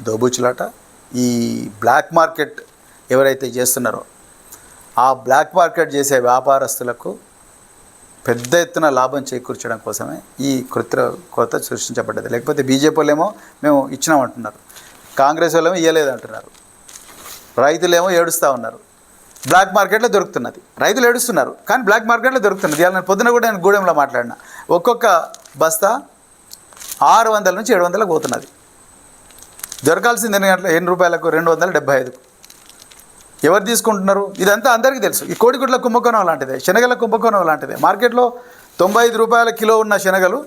దోబుచ్చులాట ఈ black market ఎవరైతే చేస్తున్నారో ఆ బ్లాక్ మార్కెట్ చేసే వ్యాపారస్తులకు పెద్ద ఎత్తున లాభం చేకూర్చడం కోసమే ఈ కృత్ర కొరత సృష్టించబడ్డది. లేకపోతే బీజేపీ వాళ్ళేమో మేము ఇచ్చినామంటున్నారు. కాంగ్రెస్ వాళ్ళేమో ఇవ్వలేదంటున్నారు రైతులేమో ఏడుస్తూ ఉన్నారు. బ్లాక్ మార్కెట్లో దొరుకుతున్నది. రైతులు ఏడుస్తున్నారు. కానీ బ్లాక్ మార్కెట్లో దొరుకుతున్నది. ఇవాళ నేను పొద్దున కూడా నేను గూడెంలో మాట్లాడిన. ఒక్కొక్క బస్తా ఆరు వందల నుంచి ఏడు వందలకు పోతున్నది. దొరకాల్సింది ఎన్ని గంటల? ఎన్ని రూపాయలకు? రెండు వందల డెబ్బై ఐదుకు. ఎవరు తీసుకుంటున్నారు? ఇదంతా అందరికీ తెలుసు. ఈ కోడిగుడ్ల కుంభకోణం లాంటిదే శనగల కుంభకోణం లాంటిదే మార్కెట్లో తొంభై ఐదు రూపాయల కిలో ఉన్న శనగలు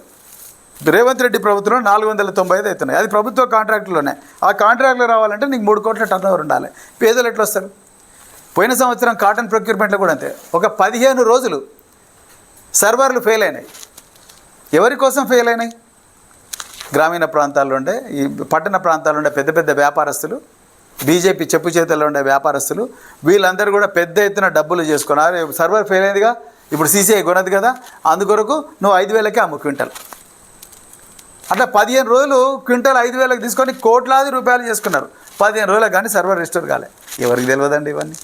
రేవంత్ రెడ్డి ప్రభుత్వంలో నాలుగు వందల తొంభై ఐదు అవుతున్నాయి. అది ప్రభుత్వ కాంట్రాక్టులోనే. ఆ కాంట్రాక్టులు రావాలంటే నీకు మూడు కోట్ల టర్న్ ఓవర్ ఉండాలి. పేదలు ఎట్లా వస్తారు పోయిన సంవత్సరం కాటన్ ప్రొక్యూర్మెంట్లో కూడా అంతే. ఒక పదిహేను రోజులు సర్వర్లు ఫెయిల్ అయినాయి. ఎవరి కోసం ఫెయిల్ అయినాయి? గ్రామీణ ప్రాంతాల్లో ఉండే ఈ పట్టణ ప్రాంతాల్లో ఉండే పెద్ద పెద్ద వ్యాపారస్తులు బీజేపీ చెప్పు చేతుల్లో ఉండే వ్యాపారస్తులు వీళ్ళందరూ కూడా పెద్ద ఎత్తున డబ్బులు చేసుకున్నారు. సర్వర్ ఫెయిల్ అయిందిగా ఇప్పుడు సీసీఐ కొనదు కదా అందుకొరకు నువ్వు ఐదు వేలకే అమ్ము క్వింటల్. అట్లా పదిహేను రోజులు క్వింటల్ ఐదు వేలకు తీసుకొని కోట్లాది రూపాయలు చేసుకున్నారు. పదిహేను రోజులకు కానీ సర్వర్ రిస్టోర్ కాలే. ఎవరికి తెలియదండి ఇవన్నీ?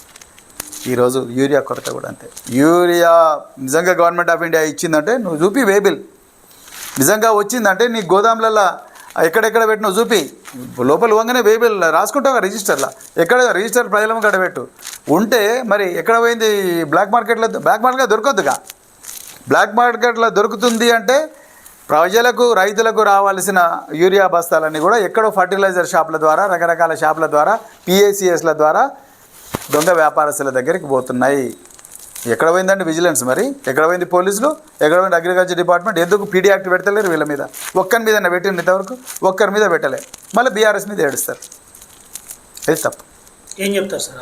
ఈరోజు యూరియా కొరత కూడా అంతే. యూరియా నిజంగా గవర్నమెంట్ ఆఫ్ ఇండియా ఇచ్చిందంటే నువ్వు చూపి వేబిల్ నిజంగా వచ్చిందంటే నీ గోదాములలో ఎక్కడెక్కడ పెట్టినో చూపి. లోపల వంగనే వేబిల్ రాసుకుంటావు రిజిస్టర్లో. ఎక్కడ రిజిస్టర్ ప్రజలం కాడ పెట్టు. ఉంటే మరి ఎక్కడ పోయింది బ్లాక్ మార్కెట్లో? బ్లాక్ మార్కెట్లో దొరకద్దుగా. బ్లాక్ మార్కెట్లో దొరుకుతుంది అంటే ప్రజలకు రైతులకు రావాల్సిన యూరియా బస్తాలన్నీ కూడా ఎక్కడో ఫర్టిలైజర్ షాపుల ద్వారా రకరకాల షాపుల ద్వారా పిఏసిఎస్ల ద్వారా దొంగ వ్యాపారస్తుల దగ్గరికి పోతున్నాయి. ఎక్కడ పోయిందండి విజిలెన్స్ మరి? ఎక్కడ పోయింది పోలీసులు? ఎక్కడ పోయింది అగ్రికల్చర్ డిపార్ట్మెంట్? ఎందుకు పీడీ యాక్ట్ పెట్టలేరు వీళ్ళ మీద? ఒక్కరి మీద పెట్టింది ఇంతవరకు? ఒక్కరి మీద పెట్టలే. మళ్ళీ బీఆర్ఎస్ మీద ఏడుస్తారు. ఇది తప్పు? ఏం చెప్తారు సార్?